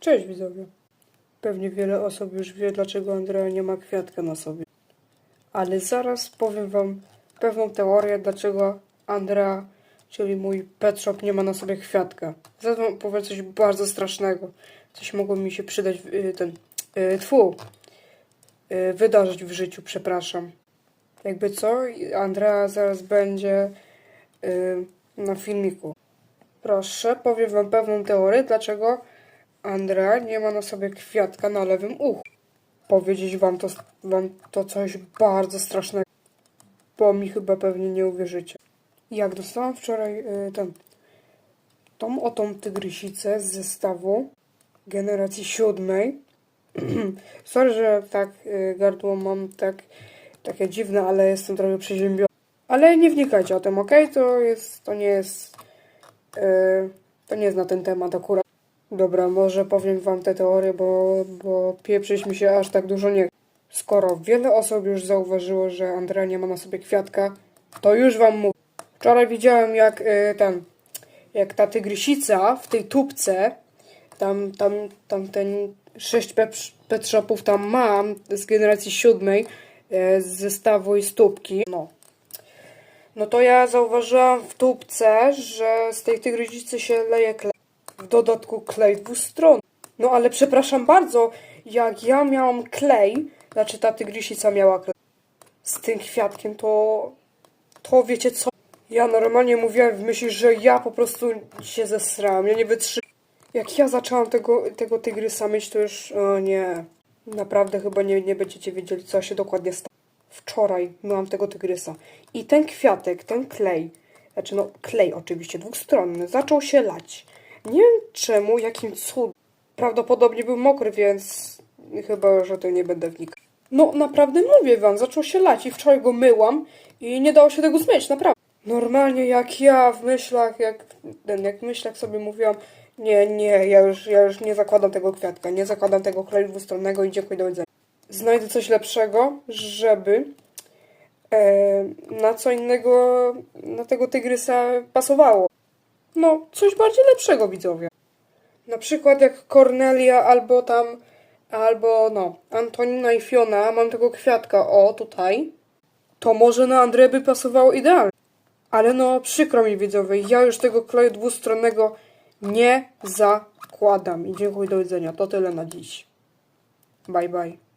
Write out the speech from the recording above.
Cześć widzowie. Pewnie wiele osób już wie, dlaczego Andrea nie ma kwiatka na sobie. Ale zaraz powiem wam pewną teorię, dlaczego Andrea, czyli mój pet shop, nie ma na sobie kwiatka. Zaraz wam powiem coś bardzo strasznego. Coś mogło mi się przydać, y, ten, y, tfu, y, wydarzyć w życiu, przepraszam. Jakby co, Andrea zaraz będzie na filmiku. Proszę, powiem wam pewną teorię, dlaczego Andrea nie ma na sobie kwiatka na lewym uchu. Powiedzieć wam to, wam to coś bardzo strasznego, bo mi chyba pewnie nie uwierzycie. Jak dostałam wczoraj y, ten, tą otą tygrysicę z zestawu generacji siódmej. Sorry, że tak y, gardło mam tak, takie dziwne, ale jestem trochę przeziębiony. Ale nie wnikajcie o tym, ok? To jest, to nie jest, y, to nie jest na ten temat akurat. Dobra, może powiem wam tę teorię, bo, bo pieprzyć mi się aż tak dużo nie. Skoro wiele osób już zauważyło, że Andrea nie ma na sobie kwiatka, to już wam mówię. Wczoraj widziałem jak y, ten, jak ta tygrysica w tej tubce, tam, tam, tam ten sześć pet, shopów tam mam z generacji siódmej, y, z zestawu i z tubki. No. No to ja zauważyłam w tubce, że z tej tygrysicy się leje klej. W dodatku klej dwustronny. No ale przepraszam bardzo, jak ja miałam klej, znaczy ta tygrysica miała klej z tym kwiatkiem, to to wiecie co? Ja normalnie mówiłem w myśli, że ja po prostu się zesrałam, ja nie wytrzymam. Jak ja zaczęłam tego, tego tygrysa mieć, to już, o nie, naprawdę chyba nie, nie będziecie wiedzieli, co się dokładnie stało. Wczoraj miałam tego tygrysa i ten kwiatek, ten klej, znaczy no klej oczywiście, dwustronny, zaczął się lać. Nie wiem czemu, jakim cudem. Prawdopodobnie był mokry, więc chyba już o tym nie będę wnikał. No naprawdę mówię wam, zaczął się lać i wczoraj go myłam i nie dało się tego zmyć, naprawdę. Normalnie jak ja w myślach, jak, ten, jak w myślach sobie mówiłam, nie, nie, ja już, ja już nie zakładam tego kwiatka, nie zakładam tego kleju dwustronnego i dziękuję do widzenia. Znajdę coś lepszego, żeby e, na co innego na tego tygrysa pasowało. No, coś bardziej lepszego, widzowie. Na przykład jak Cornelia albo tam, albo no, Antonina i Fiona, mam tego kwiatka, o, tutaj, to może na Andrzeja by pasowało idealnie. Ale no, przykro mi widzowie, ja już tego kleju dwustronnego nie zakładam. I dziękuję, do widzenia. To tyle na dziś. Bye, bye.